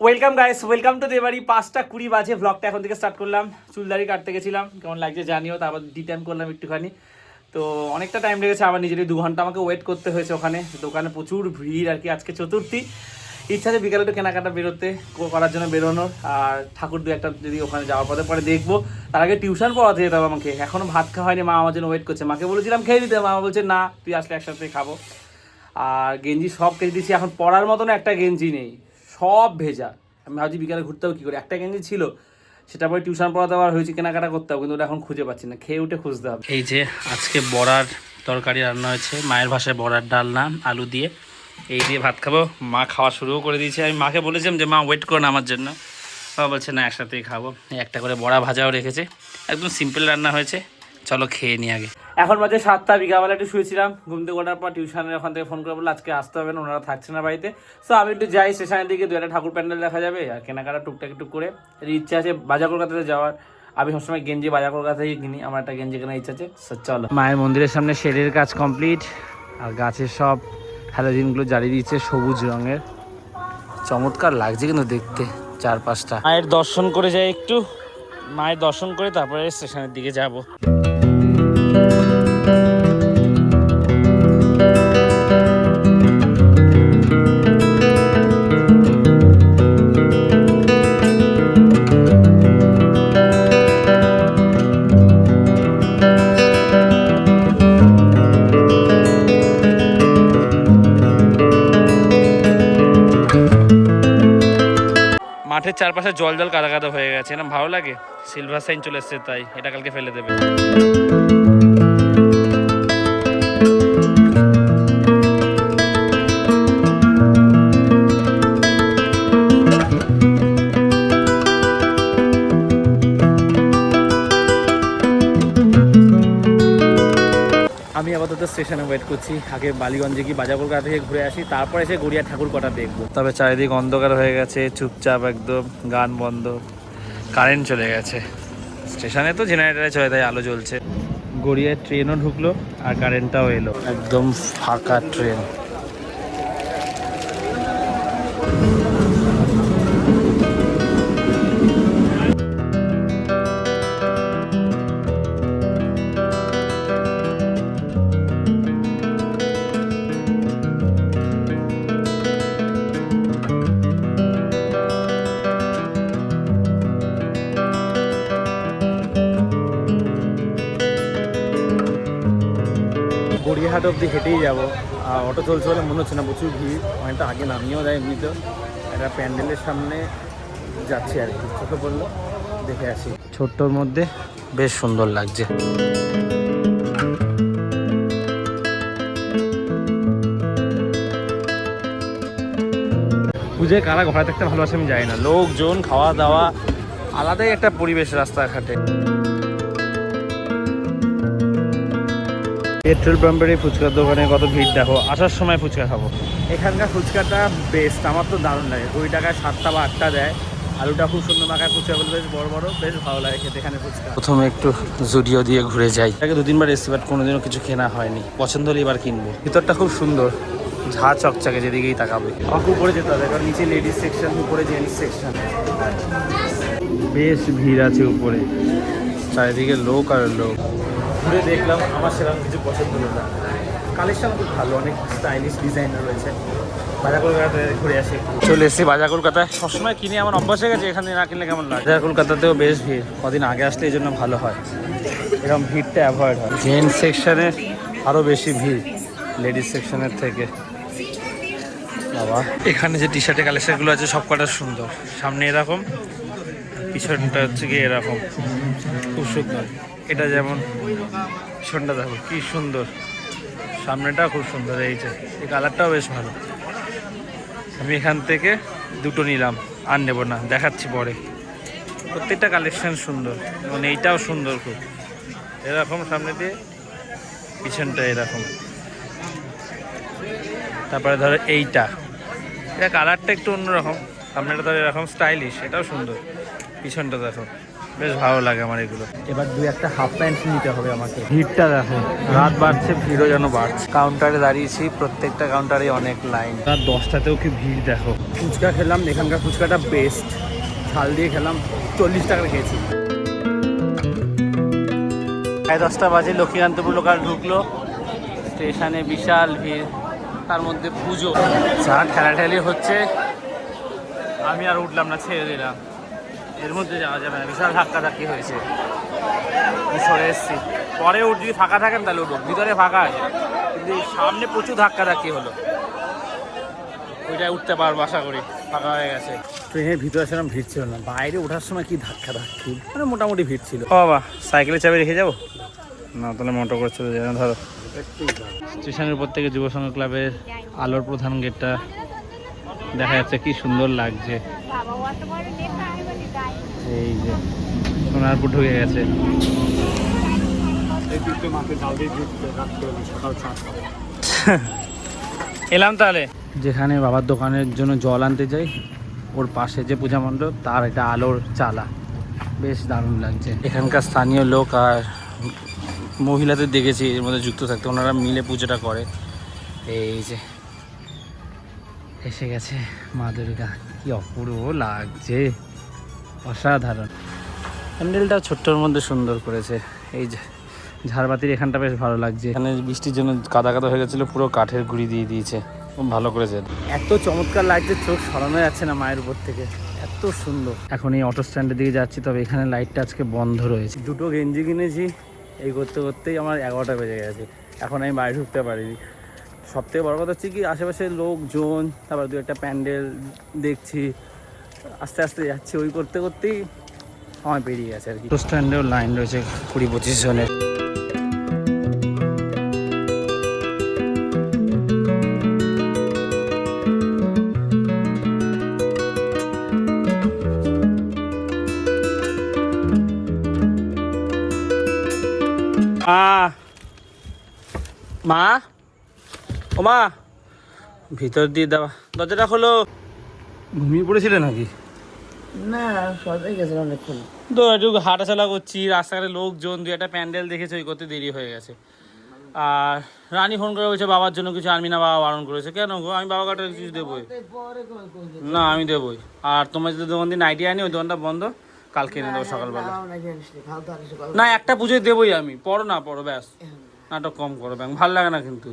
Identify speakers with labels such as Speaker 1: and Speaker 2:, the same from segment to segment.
Speaker 1: Welcome guys welcome to Debari পাঁচটা কুড়ি বাজে ব্লগটা এখন থেকে স্টার্ট করলাম। চুলদারি কাটতে গেছিলাম। কেমন লাগছে জানিও তারপর ডি টাইম করলাম একটুখানি। তো অনেকটা টাইম লেগেছে, আবার নিজেরই দু ঘণ্টা আমাকে ওয়েট করতে হয়েছে ওখানে। দোকানে প্রচুর ভিড় আর কি, আজকে চতুর্থী। ইচ্ছা আছে বিকালে একটু কেনাকাটা বেরোতে করার জন্য বেরোনোর। আর ঠাকুর দু একটা যদি ওখানে যাওয়ার পথে, পরে দেখব। তার আগে টিউশন পড়াতে যেতে হবে আমাকে। এখনও ভাত খাওয়া হয়নি, মা আমার জন্য ওয়েট করছে। মাকে বলেছিলাম খেয়ে দিতে মা বলছে, না, তুই আসলে একসাথে খাব। আর গেঞ্জি সব কেটে দিয়েছি। এখন পড়ার মতন একটা গেঞ্জি নেই। সব ভেজা আমি ভাবছি বিকালে ঘুরতে হবে কী করে? একটা গেঞ্জি ছিল, সেটা পরে টিউশন পড়াতে আবার হয়েছে কেনাকাটা করতে হবে, কিন্তু ওটা এখন খুঁজে পাচ্ছি না। খেয়ে উঠে খুঁজতে হবে। এই যে আজকে বড়ার তরকারি রান্না হয়েছে, মায়ের ভাষায় বড়ার ডালনা, আলু দিয়ে। এই দিয়ে ভাত খাব। মা খাওয়া শুরুও করে দিয়েছে। আমি মাকে বলেছিলাম যে, মা ওয়েট করুন আমার জন্য। বাবা বলছে, না, একসাথেই খাব। একটা করে বড়া ভাজাও রেখেছে। একদম সিম্পল রান্না হয়েছে। চলো খেয়ে নিই আগে। এখন বাজে সাতটা বিকালবেলা একটু শুয়েছিলাম ঘুম থেকে ওঠার পর টিউশনের ওখান থেকে ফোন করে বলল আজকে আসতে হবে না ওনারা থাকছে না বাড়িতে। সো আমি একটু যাই স্টেশনের দিকে দু একটা ঠাকুর প্যান্ডেল দেখা যাবে আর কেনাকাটা টুকটাক একটু করে। ইচ্ছা আছে বাজার কলকাতাতে যাওয়ার। আমি সবসময় গেঞ্জি বাজার কলকাতা থেকে কিনি আমার একটা গেঞ্জি কেনার ইচ্ছা আছে So, চলো। মায়ের মন্দিরের সামনে শেডের কাজ কমপ্লিট আর গাছের সব হ্যালোজিনগুলো জ্বালিয়ে দিচ্ছে সবুজ রঙের। চমৎকার লাগছে কিন্তু দেখতে চারপাশটা। মায়ের দর্শন করে যাই একটু মায়ের দর্শন করে তারপরে স্টেশনের দিকে যাব। মাঠের চারপাশে জল জল কাদা কাদা হয়ে গেছে না ভালো লাগে? সিলভার সাইন চলে এসছে তাই, এটা কালকে ফেলে দেবে। আমি আপাতত স্টেশনে ওয়েট করছি। আগে বালিগঞ্জে কি বাজার কলকাতা থেকে ঘুরে আসি তারপরে এসে গড়িয়া ঠাকুর কটা দেখব। তবে চারিদিক অন্ধকার হয়ে গেছে চুপচাপ একদম গান বন্ধ কারেন্ট চলে গেছে। স্টেশনে তো জেনারেটারে চলে তাই আলো জ্বলছে। গড়িয়ায় ট্রেনও ঢুকলো আর কারেন্টটাও এলো। একদম ফাঁকা ট্রেন গড়িয়াহাট অবধি হেঁটেই যাব। আর অটো চলছে বলে মনে হচ্ছে না প্রচুর ভিড়। অনেকটা আগে নামিয়েও দেয় এমনিতেও। একটা প্যান্ডেলের সামনে যাচ্ছি আর কি চোখে পড়ল। দেখে আসি। ছোট্টর মধ্যে বেশ সুন্দর লাগছে। পুজোয় কারা ঘরে থাকতে ভালোবাসে আমি যাই না। লোকজন খাওয়া দাওয়া আলাদাই একটা পরিবেশ রাস্তাঘাটে। পেট্রোল পাম্পের এই ফুচকার দোকানে কত ভিড় দেখো আসার সময় ফুচকা খাব। এখানকার ফুচকাটা বেস্ট আমার তো দারুণ লাগে। কুড়ি টাকায় সাতটা বা আটটা দেয়। আলুটা খুব সুন্দর মাখায় ফুচকাগুলো বেশ বড় বড় বেশ ভালো লাগে খেতে এখানে ফুচকা। প্রথমে একটু জুডিও দিয়ে ঘুরে যাই। আগে দু তিনবার এসেছি বাট কোনোদিনও কিছু কেনা হয়নি। পছন্দ হলে এবার কিনবো। ভিতরটা খুব সুন্দর ঝা চকচকে যেদিকেই তাকাবে। আমাকে উপরে যেতে হবে কারণ নিচে লেডিস সেকশন উপরে জেন্টস সেকশন বেশ ভিড় আছে উপরে। চারিদিকে লোক আর লোক। ঘুরে দেখলাম আমার সেরকম কিছু পছন্দ হলো না। কালেকশন খুব ভালো অনেক স্টাইলিশ ডিজাইনার রয়েছে। বাজার কলকাতায় ঘুরে আসি চলে এসেছি বাজার কলকাতায়। সবসময় কিনে আমার অভ্যাস হয়ে গেছে এখানে না কিনলে কেমন লাগে? বাজার কলকাতাতেও বেশ ভিড় কদিন আগে আসলে এই জন্য ভালো হয়। এরকম ভিড়টা অ্যাভয়েড হয়। জেন্টস সেকশনে আরও বেশি ভিড় লেডিস সেকশনের থেকে। বাবা। এখানে যে টি শার্টের কালেকশনগুলো আছে সব কটা সুন্দর। সামনে এরকম পিছনটা হচ্ছে গিয়ে এরকম। খুব সুন্দর। এটা যেমন পিছনটা দেখো, কি সুন্দর। সামনেটা খুব সুন্দর, এই যে, এই কালারটাও বেশ ভালো। আমি এখান থেকে দুটো নিলাম, আর নেব না, দেখাচ্ছি পরে। প্রত্যেকটা কালেকশন সুন্দর মানে এইটাও সুন্দর খুব। এরকম সামনে দিয়ে, পিছনটা এরকম। তারপরে ধরো এইটা। এটা কালারটা একটু অন্যরকম, সামনেটা ধরো এরকম স্টাইলিশ এটাও সুন্দর। পিছনটা দেখো। বেশ ভালো লাগে আমার এগুলো। এবার দু একটা হাফ প্যান্ট নিতে হবে আমাকে। ভিড়টা দেখো রাত বাড়ছে ভিড়ও যেন বাড়ছে। কাউন্টারে দাঁড়িয়েছি প্রত্যেকটা কাউন্টারে অনেক লাইন রাত দশটাতেও কি ভিড় দেখো। ফুচকা খেলাম এখানকার ফুচকাটা বেস্ট ঝাল দিয়ে খেলাম চল্লিশ টাকা খেয়েছি। সাড়ে দশটা বাজে লক্ষ্মীকান্তপুর লোকাল ঢুকলো। স্টেশনে বিশাল ভিড় তার মধ্যে পুজো। যা ঠেলাঠেলি হচ্ছে। আমি আর উঠলাম না ছেড়ে দিলাম। এর মধ্যে যাওয়া যাবে না। বিশাল ধাক্কা ধাক্কি হয়েছে। সরে এসছি। পরে ওর যদি ফাঁকা থাকেন তাহলে উঠুক ভিতরে ফাঁকা আছে। কিন্তু সামনে প্রচুর ধাক্কা ধাক্কি হলো। ওইটাই উঠতে পারব আশা করি। ফাঁকা হয়ে গেছে। ট্রেনের ভিতরে সেরকম ভিড় ছিল না। বাইরে ওঠার সময় কি ধাক্কা ধাক্কি মানে মোটামুটি ভিড় ছিল। বাবা সাইকেলে চাবি রেখে যাব? না তাহলে মোটো করে চলে যাবে ধরো। স্টেশনের উপর থেকে যুব সংঘ ক্লাবের আলোর প্রধান গেটটা দেখা যাচ্ছে কি সুন্দর লাগছে
Speaker 2: বাবা অত বড় লেখা আমি বলি গাই
Speaker 1: এই যে সোনারপুর ঢুকে গেছে। এলাম তাহলে। যেখানে বাবার দোকানের জন্য জল আনতে যাই ওর পাশে যে পূজা মণ্ডপ তার একটা আলোর চালা। বেশ দারুণ লাগছে। এখানকার স্থানীয় লোক আর মহিলাদের দেখেছি এর মধ্যে যুক্ত থাকতে। ওনারা মিলে পুজোটা করে। এই যে এসে গেছে মা দুর্গা। কি অপূর্ব লাগছে। অসাধারণ। প্যান্ডেলটা ছোট্টর মধ্যে সুন্দর করেছে। এই যে ঝাড়বাতির এখানটা বেশ ভালো লাগছে। এখানে বৃষ্টির জন্য কাদা কাদা হয়ে গেছিল পুরো কাঠের গুঁড়ি দিয়ে দিয়েছে। খুব ভালো করেছে। এত চমৎকার লাগছে চোখ সরানো যাচ্ছে না মায়ের উপর থেকে। এত সুন্দর। এখন এই অটো স্ট্যান্ডের দিকে যাচ্ছি তবে এখানে লাইটটা আজকে বন্ধ রয়েছে। দুটো গেঞ্জি কিনেছি এই করতে করতেই আমার এগারোটা বেজে গেছে। এখন আমি বাড়ি ঢুকতে পারিনি। সব থেকে বড় কথা হচ্ছে কি আশেপাশে লোকজন তারপর দু একটা প্যান্ডেল দেখছি। আস্তে আস্তে যাচ্ছি। ওই করতে করতেই সময় পেরিয়ে গেছে আর কি। স্ট্যান্ডেও লাইন রয়েছে কুড়ি পঁচিশ জনের। মা মা ও মা ভিতর দিয়ে দেওয়া দরজাটা হলো ঘুমিয়ে পড়েছিলে নাকি?
Speaker 3: না সবাই গেছিল অনেকক্ষণ।
Speaker 1: তো একটু হাঁটাচলা করছি রাস্তাঘাটে লোকজন দু একটা প্যান্ডেল দেখেছে ওই করতে দেরি হয়ে গেছে। আর রানী ফোন করে বলছে বাবার জন্য কিছু আনবি না বাবা বারণ করেছে। কেন গো? আমি বাবা কাটা কিছু দেবোই। না আমি দেবোই। আর তোমার যদি দোকান দিন আইডিয়া আনি ওই দোকানটা বন্ধ। কালকে এনে দেবো সকালবেলা।
Speaker 3: না
Speaker 1: একটা পুজোয় দেবোই আমি। পড়ো না পড়ো ব্যাস। নাটক কম করো ব্যাং। ভালো লাগে না কিন্তু।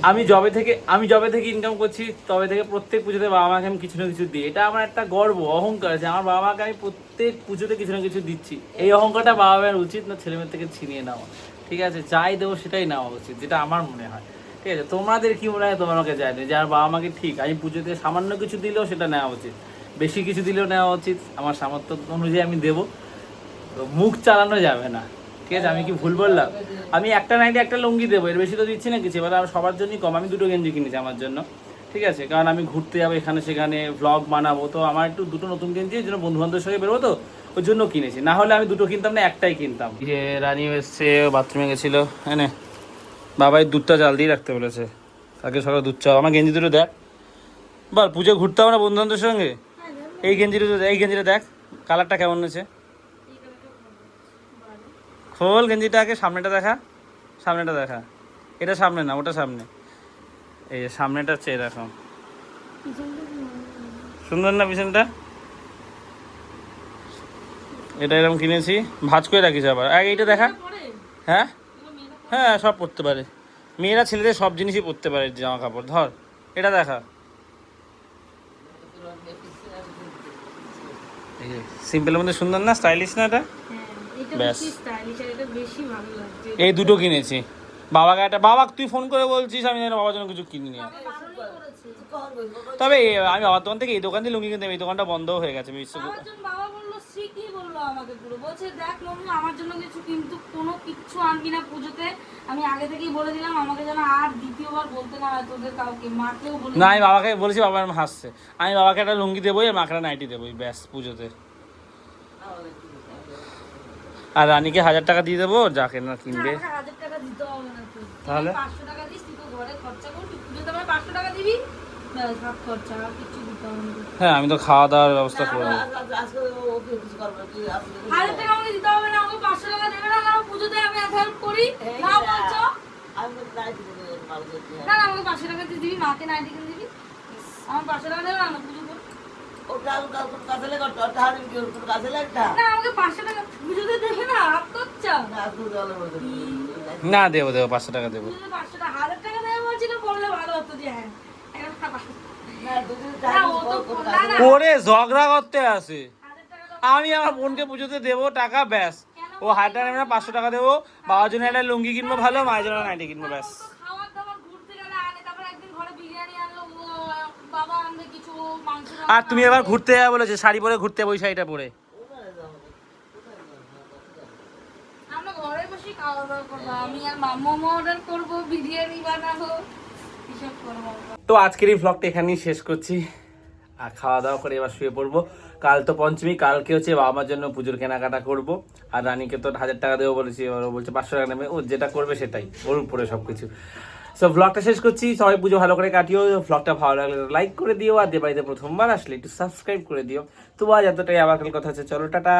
Speaker 1: আমি জবে থেকে, আমি জবে থেকে ইনকাম করছি, তবে থেকে প্রত্যেক পুজোতে বাবা মাকে আমি কিছু না কিছু দিই। এটা আমার একটা গর্ব, অহংকার আছে। আমার বাবা মাকে আমি প্রত্যেক পুজোতে কিছু না কিছু দিচ্ছি। এই অহংকারটা বাবা মায়ের উচিত না, ছেলেমেয়ের থেকে ছিনিয়ে নেওয়া। ঠিক আছে, যাই দেবো সেটাই নেওয়া উচিত, যেটা আমার মনে হয়। ঠিক আছে, তোমাদের কি মনে হয় তোমার আমাকে জানি আমার বাবা মাকে ঠিক, আমি পুজোতে সামান্য কিছু দিলেও সেটা নেওয়া উচিত। বেশি কিছু দিলেও নেওয়া উচিত। আমার সামর্থ্য অনুযায়ী আমি দেবো। মুখ চালানো যাবে না। ঠিক আছে আমি কি ভুল বললাম? আমি একটা নাইটে একটা লুঙ্গি দেবো এর বেশি তো দিচ্ছি না কিছু এবার সবার জন্যই কম আমি দুটো গেঞ্জি কিনেছি আমার জন্য ঠিক আছে? কারণ আমি ঘুরতে যাব এখানে সেখানে ভ্লগ বানাবো তো আমার একটু দুটো নতুন গেঞ্জি এর জন্য বন্ধু বান্ধবের সঙ্গে বেরোবো তো ওই জন্য কিনেছি। না হলে আমি দুটো কিনতাম না একটাই কিনতাম। যে রানী এসছে বাথরুমে গেছিল এনে বাবাই দুধটা জাল দিয়ে রাখতে বলেছে তাকে সকালে দুধ চাও আমার গেঞ্জি দুটো দেখ বল পুজো ঘুরতে হবে না বন্ধু বান্ধবের সঙ্গে এই গেঞ্জিটা এই গেঞ্জিটা দেখ কালারটা কেমন হয়েছে? খোল গেঞ্জিটাকে সামনেটা দেখা। সামনেটা দেখা। এটা সামনে না, ওটা সামনে। এই যে সামনেটা হচ্ছে এরকম সুন্দর না পিছনটা? এটা এরকম কিনেছি। ভাজ করে রাখিস আবার। আগে এইটা দেখা। হ্যাঁ? হ্যাঁ সব পরতে পারে। মেয়েরা ছেলেদের সব জিনিসই পরতে পারে জামা কাপড়। ধর, এটা দেখা। সিম্পলের মধ্যে সুন্দর না? স্টাইলিশ না এটা?
Speaker 2: এটা
Speaker 1: ব্যাস। এই দুটো কিনেছি। বাবাকে একটা বাবা তুই ফোন করে বলছিস আমি যেন বাবার জন্য কিছু কিনিনি। আর। তবে আমি বাবার দোকান থেকে এই দোকান দিয়ে লুঙ্গি কিনতে এই দোকানটা বন্ধও হয়ে গেছে বিশ্ব
Speaker 4: বাবা বলল স্ট্রিক্টলি বলল আমাকে পুরো? বলছে দেখ লমু আমার জন্য কিছু কিন্তু কোনো কিচ্ছু আনবি না পুজোতে। আমি আগে থেকেই বলে দিলাম আমাকে যেন আর দ্বিতীয়বার বলতে না হয় তোদের কাউকে। মাকেও বলে
Speaker 1: না আমি বাবাকে বলেছি বাবা হাসছে। আমি বাবাকে একটা লুঙ্গি দেবোই আর মাকে নাইটি দেবোই ব্যাস পুজোতে। আর রানীকে হাজার টাকা দিয়ে দেবো যাকে না কিনবে।
Speaker 4: আমাকে হাজার টাকা দিতে হবে না তুই
Speaker 1: তাহলে?
Speaker 4: পাঁচশো টাকা করবি পুজোতে আমার পাঁচশো টাকা দিবি? কিছু
Speaker 1: হ্যাঁ আমি তো খাওয়া দাওয়ার ব্যবস্থা করব
Speaker 4: হাজার টাকা আমাকে দিতে হবে না আমাকে পাঁচশো টাকা দেবে না কারণ পুজোতে আমি এত হেল্প করি।
Speaker 3: এই
Speaker 4: না
Speaker 3: যা।
Speaker 4: বলছো?
Speaker 3: আমি তো নাই দিতে দেবো।
Speaker 4: না দিবি দিবি পাঁচশো টাকা দেবে। করে হ্যাঁ।
Speaker 1: ঝগড়া করতে আসে। আমি আমার বোনকে পুজোতে দেবো টাকা ব্যাস। ও হাজার টাকা নেবে না পাঁচশো টাকা দেবো। বাবার জন্য একটা লুঙ্গি কিনবো ভালো মায়ের জন্য নাইটি কিনবো ব্যাস।
Speaker 4: ও তো খাবার দাবার ঘুরতে গেলে আনে তারপর একদিন ঘরে বিরিয়ানি আনলো ও, বাবা আনবে কিছু মাংস
Speaker 1: আর তুমি এবার ঘুরতে যাবে বলেছে শাড়ি পরে ঘুরতে যাব ওই শাড়িটা পরে
Speaker 4: আমরা ঘরে বসে খাওয়া দাওয়া করব
Speaker 1: তো আজকের এই ভ্লগটা এখানেই শেষ করছি। আর খাওয়া দাওয়া করে এবার শুয়ে পড়ব। কাল তো পঞ্চমী, কালকে হচ্ছে বাবার জন্য পুজোর কেনাকাটা করব। আর রানীকে তো হাজার টাকা দেবো বলেছি, এবার বলছে পাঁচশো টাকা নেবে। ও যেটা করবে সেটাই, ওর উপরে সব কিছু সো ভ্লগটা শেষ করছি। সবাই পুজো ভালো করে কাটিও। ভ্লগটা ভালো লাগলে লাইক করে দিও। আর দেবাড়িতে প্রথমবার আসলে একটু সাবস্ক্রাইব করে দিও। তো আজ এতটাই। আবার কথা হচ্ছে। চলো, টাটা।